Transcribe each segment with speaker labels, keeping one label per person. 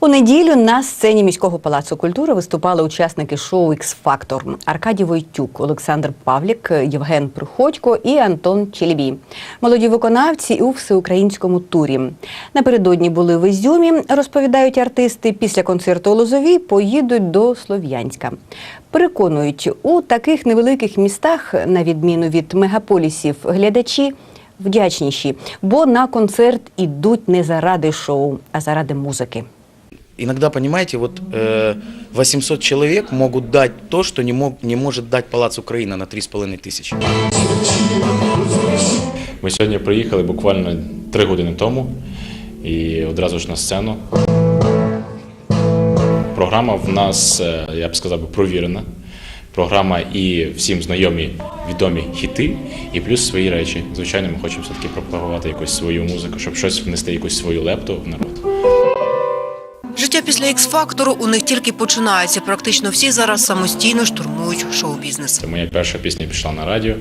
Speaker 1: У неділю на сцені міського палацу культури виступали учасники шоу X Factor Аркадій Войтюк, Олександр Павлік, Євген Приходько і Антон Челібій. Молоді виконавці у всеукраїнському турі. Напередодні були в Ізюмі, розповідають артисти. Після концерту у Лозові поїдуть до Слов'янська. Переконують, у таких невеликих містах, на відміну від мегаполісів, глядачі вдячніші, бо на концерт ідуть не заради шоу, а заради музики.
Speaker 2: Иногда, понимаете, вот э, 800 человек могут дать то, что не, мог, не может дать Палац Украина на 3,5 тысячи.
Speaker 3: Ми сьогодні приїхали буквально три години тому і одразу ж на сцену. Програма в нас, е, я б сказав, провірена. Програма і всім знайомі відомі хіти, і плюс свої речі. Звичайно, ми хочемо все-таки пропагувати якусь свою музику, щоб щось внести якусь свою лепту в народ.
Speaker 4: Після X-фактору у них тільки починається. Практично всі зараз самостійно штурмують шоу-бізнес.
Speaker 3: Це моя перша пісня пішла на радіо.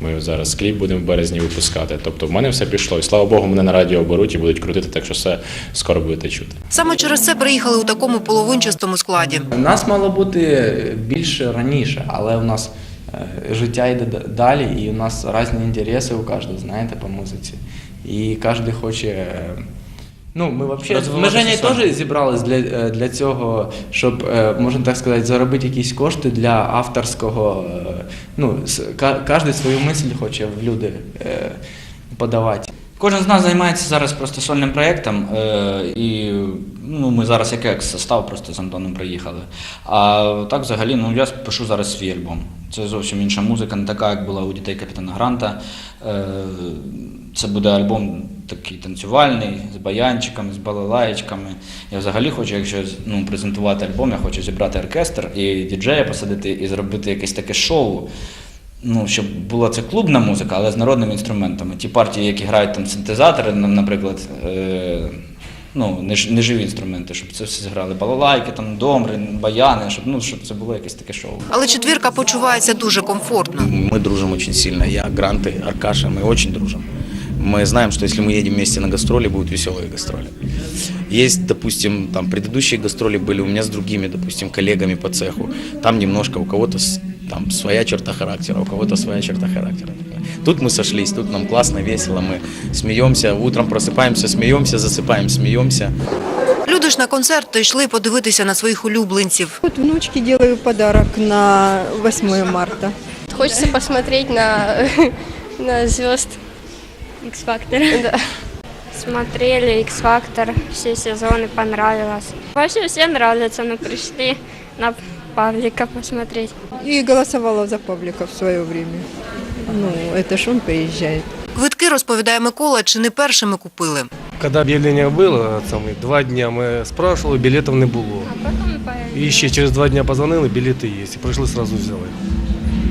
Speaker 3: Ми зараз кліп будемо в березні випускати. Тобто в мене все пішло. І слава Богу, мене на радіо беруть і будуть крутити, так що все скоро будете чути.
Speaker 4: Саме через це приїхали у такому половинчастому складі.
Speaker 5: Нас мало бути більше раніше, але у нас е, життя йде далі, і у нас різні інтереси у кожного, знаєте, по музиці. І кожен хоче. Ну, ми взагалі ми Женя теж зібрались для, е, для цього, щоб, е, можна так сказати, заробити якісь кошти для авторського. е, Ну, кожен свою мисль хоче в люди подавати.
Speaker 6: Кожен з нас займається зараз просто сольним проєктом, і ну, ми зараз як екс состав просто з Антоном приїхали. А так взагалі, ну я пишу зараз свій альбом. Це зовсім інша музика, не така, як була у дітей капітана Гранта. Це буде альбом такий танцювальний, з баянчиками, з балалаєчками. Я взагалі хочу, якщо ну, презентувати альбом, я хочу зібрати оркестр і діджея посадити і зробити якесь таке шоу. Ну, щоб була це клубна музика, але з народними інструментами. Ті партії, які грають там синтезатори, нам, наприклад, е, ну, не, ж- не живі інструменти, щоб це все зіграли балалайки, там, домри, баяни, щоб, ну, щоб це було якесь таке шоу.
Speaker 4: Але четвірка почувається дуже комфортно.
Speaker 2: Мы дружим очень сильно. Я, Гранты, Аркаша, мы очень дружим. Мы знаем, что если мы едем вместе на гастроли, будут веселые гастроли. Есть, допустим, там предыдущие гастроли были у меня с другими, допустим, коллегами по цеху. Там немножко у кого-то там своя черта характера, у кого-то своя черта характера. Тут мы сошлись, тут нам классно, весело, мы смеемся, утром просыпаемся, смеемся, засыпаем, смеемся.
Speaker 4: Люди ж на концерт йшли подивитися на своїх улюбленців.
Speaker 7: Вот внучке делаю подарок на 8 марта.
Speaker 8: Хочется посмотреть на, на звезд X-Factor. Да. Смотрели X-Factor, все сезоны понравилось. Вообще все нравится, но пришли на Павлика посмотреть.
Speaker 7: И голосовала за Павлика в свое время. Ну, это ж он приезжает.
Speaker 4: Квитки, розповідає Микола, чи не першими купили.
Speaker 9: Когда объявление было, от самых, два дня мы спрашивали, билетов не было.
Speaker 8: А потом появились.
Speaker 9: И еще через два дня позвонили, билеты есть. И пришли сразу взяли.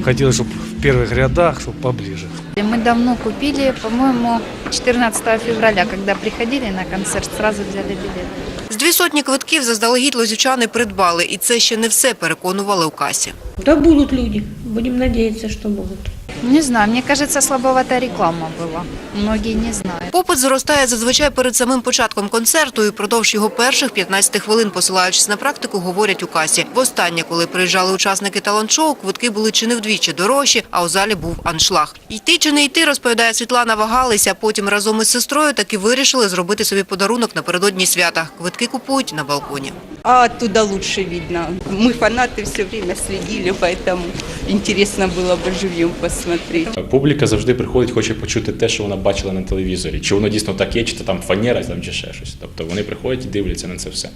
Speaker 9: Хотелось, чтобы в первых рядах, чтобы поближе.
Speaker 10: Мы давно купили, по-моему, 14 февраля, когда приходили на концерт, сразу взяли билет.
Speaker 4: З дві сотні квитків заздалегідь лозівчани придбали, і це ще не все переконували у касі.
Speaker 11: Да будут люди. Будем надеяться, что будут.
Speaker 10: Не знаю, мне кажется, слабоватая реклама была. Многие не знают.
Speaker 4: Попит зростає зазвичай перед самим початком концерту і впродовж його перших 15 хвилин, посилаючись на практику, говорять у касі. Востаннє, коли приїжджали учасники талант-шоу, квитки були чи не вдвічі дорожчі, а у залі був аншлаг. Йти чи не йти, розповідає Світлана, вагалися. а Потім разом із сестрою таки вирішили зробити собі подарунок напередодні свята. Квитки купують на балконі.
Speaker 11: А оттуда лучше видно. Мы фанаты все время следили, поэтому интересно было бы живьем посмотреть.
Speaker 3: Публіка завжди приходить, хоче почути те, що вона бачила на телевізорі. Чи воно дійсно так є, чи це там фанера, там, чи ще щось. Тобто вони приходять і дивляться на це все.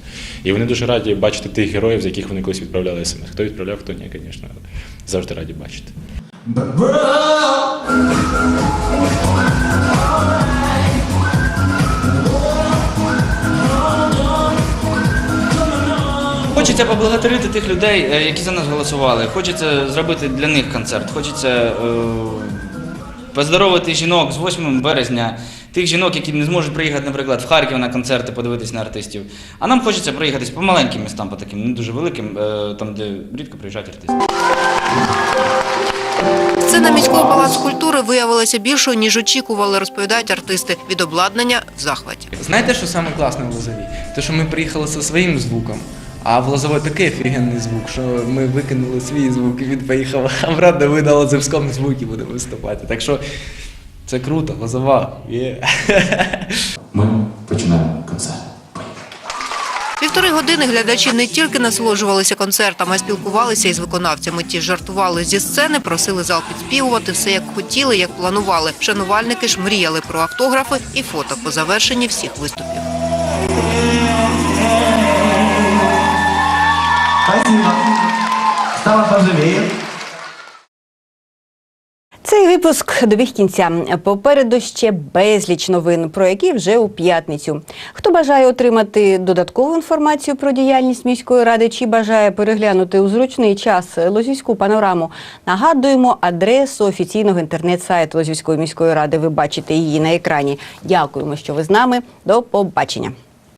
Speaker 3: І вони дуже раді бачити тих героїв, з яких вони колись відправляли смс. Хто відправляв, хто ні, звісно. Завжди раді бачити.
Speaker 6: Хочеться поблагодарити тих людей, е, які за нас голосували. Хочеться зробити для них концерт. Хочеться е, поздоровити жінок з 8 березня, тих жінок, які не зможуть приїхати, наприклад, в Харків на концерти, подивитись на артистів. А нам хочеться проїхатись по маленьким містам, по таким не дуже великим, е, там, де рідко приїжджають артисти.
Speaker 4: Сцена міського палацу культури виявилася більшою, ніж очікували, розповідають артисти. Від обладнання в захваті.
Speaker 5: Знаєте, що саме класне в Лозові? Те, що ми приїхали зі своїм звуком, а в Лозово такий офігенний звук, що ми викинули свій звук і він поїхав обратно, ми на Лозовському звукі будемо виступати. Так що це круто, Лозова. Є.
Speaker 3: Ми починаємо концерт.
Speaker 4: Півтори години глядачі не тільки насолоджувалися концертами, а спілкувалися із виконавцями. Ті жартували зі сцени, просили зал підспівувати все як хотіли, як планували. Шанувальники ж мріяли про автографи і фото по завершенні всіх виступів.
Speaker 12: Стало поживее.
Speaker 1: Цей випуск добіг кінця. Попереду ще безліч новин, про які вже у п'ятницю. Хто бажає отримати додаткову інформацію про діяльність міської ради чи бажає переглянути у зручний час Лозівську панораму, нагадуємо адресу офіційного інтернет-сайту Лозівської міської ради. Ви бачите її на екрані. Дякуємо, що ви з нами. До побачення.